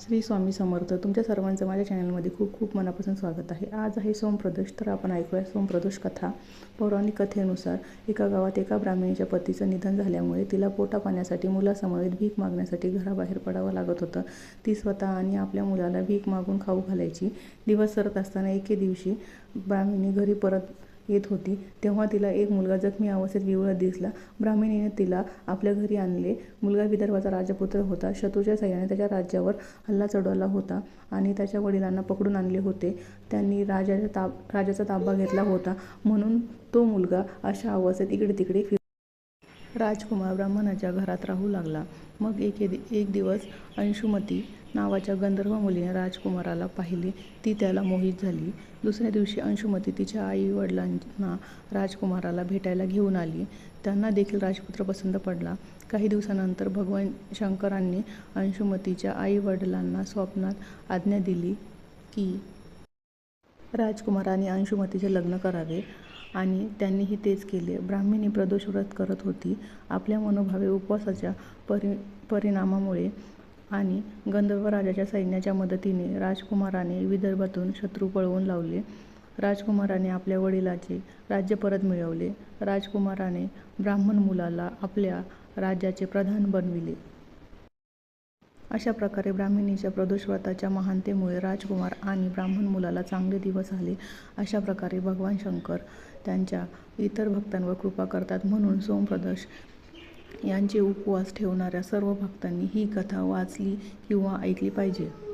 श्री स्वामी समर्थ तुमच्या सर्वांचं माझ्या चॅनलमध्ये खूप खूप मनापासून स्वागत आहे. आज आहे सोमप्रदोष तर आपण ऐकूया सोमप्रदोष कथा. पौराणिक कथेनुसार एका गावात एका ब्राह्मणीच्या पतीचं निधन झाल्यामुळे तिला पोटा पाण्यासाठी मुलासमवेत भीक मागण्यासाठी घराबाहेर पडावं लागत होतं. ती स्वतः आणि आपल्या मुलाला भीक मागून खाऊ घालायची. दिवस सरत असताना एके दिवशी ब्राह्मणी घरी परत येत होती. तेव्हा तिला एक मुलगा जखमी अवस्थेत विवळत दिसला. ब्राह्मणीने तिला आपल्या घरी आणले. मुलगा विदर्भाचा राजपुत्र होता. शत्रूच्या सह्याने त्याच्या राज्यावर हल्ला चढवला होता आणि त्याच्या वडिलांना पकडून आणले होते. त्यांनी राजाच्या ताब राजाचा ताबा घेतला होता. म्हणून तो मुलगा अशा अवस्थेत इकडे तिकडे फिर राजकुमार ब्राह्मणाच्या घरात राहू लागला. मग एके दि एक दिवस अंशुमती नावाच्या गंधर्व मुलीने राजकुमाराला पाहिले. ती त्याला मोहित झाली. दुसऱ्या दिवशी अंशुमती तिच्या आई वडिलांना राजकुमाराला भेटायला घेऊन आली. त्यांना देखील राजपुत्र पसंत पडला. काही दिवसानंतर भगवान शंकरांनी अंशुमतीच्या आई वडिलांना स्वप्नात आज्ञा दिली की राजकुमाराने अंशुमतीचे लग्न करावे. आणि त्यांनीही तेच केले. ब्राह्मणी प्रदोष व्रत करत होती. आपल्या मनोभावे उपवासाच्या परि परिणामामुळे आणि गंधर्व राजाच्या सैन्याच्या मदतीने राजकुमाराने विदर्भातून शत्रू पळवून लावले. राजकुमाराने आपल्या वडिलाचे राज्य परत मिळवले. राजकुमाराने ब्राह्मण मुलाला आपल्या राज्याचे प्रधान बनविले. अशा प्रकारे ब्राह्मणीच्या प्रदोष व्रताच्या महानतेमुळे राजकुमार आणि ब्राह्मण मुलाला चांगले दिवस आले. अशा प्रकारे भगवान शंकर त्यांच्या इतर भक्तांवर कृपा करतात. म्हणून सोमप्रदोष यांचे उपवास ठेवणाऱ्या सर्व भक्तांनी ही कथा वाचली किंवा ऐकली पाहिजे.